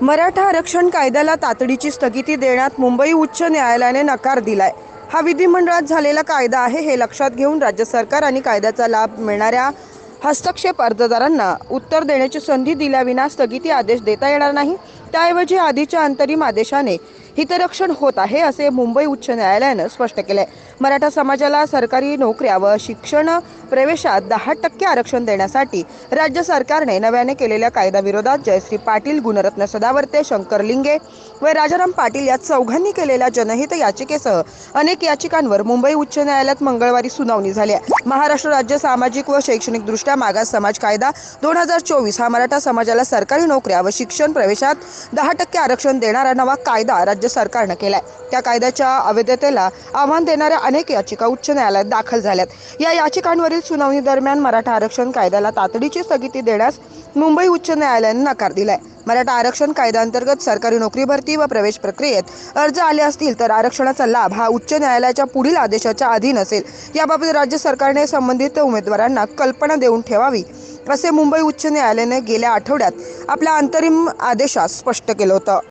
मराठा आरक्षण कायद्याला तातडीची स्थगिती देण्यात मुंबई उच्च न्यायालयाने नकार दिलाय. हा विधिमंडळात झालेला कायदा आहे हे लक्षात घेऊन राज्य सरकार आणि कायद्याचा लाभ मिळणाऱ्या हस्तक्षेप अर्जदारांना उत्तर देण्याची संधी दिल्याविना स्थगिती आदेश देता येणार नाही. त्याऐवजी आधीच्या अंतरिम आदेशाने हितरक्षण होत आहे असे मुंबई उच्च न्यायालयानं स्पष्ट केलंय. मराठा समाजाला सरकारी नोकऱ्या व शिक्षण प्रवेशात दहा टक्के आरक्षण देण्यासाठी राज्य सरकारने नव्याने केलेल्या कायद्याविरोधात जयश्री पाटील गुणरत्न सदावर्ते शंकर लिंगे व राजाराम पाटील या चौघांनी केलेल्या जनहित याचिकेसह अनेक याचिकांवर मुंबई उच्च न्यायालयात मंगळवारी सुनावणी झाली आहे. महाराष्ट्र राज्य सामाजिक व शैक्षणिक दृष्ट्या मागास समाज कायदा दोन हजार चोवीस हा मराठा समाजाला सरकारी नोकऱ्या व शिक्षण प्रवेशात दहा टक्के आरक्षण देणारा नवा कायदा राज्य सरकारनं केलाय. त्या कायद्याच्या अवैधतेला आव्हान देणाऱ्या अनेक याचिका उच्च न्यायालयात दाखल झाल्यात. या याचिकांवरील सुनावणी दरम्यान मराठा आरक्षण कायद्याला तातडीची स्थगिती देण्यास मुंबई उच्च न्यायालयानं नकार दिलाय. मराठा आरक्षण कायद्याअंतर्गत सरकारी नोकरी भरती व प्रवेश प्रक्रियेत अर्ज आले असतील तर आरक्षणाचा लाभ हा उच्च न्यायालयाच्या पुढील आदेशाच्या अधीन असेल. याबाबत राज्य सरकारने संबंधित उमेदवारांना कल्पना देऊन ठेवावी असे मुंबई उच्च न्यायालयाने गेल्या आठवड्यात आपल्या अंतरिम आदेशात स्पष्ट केलं होतं.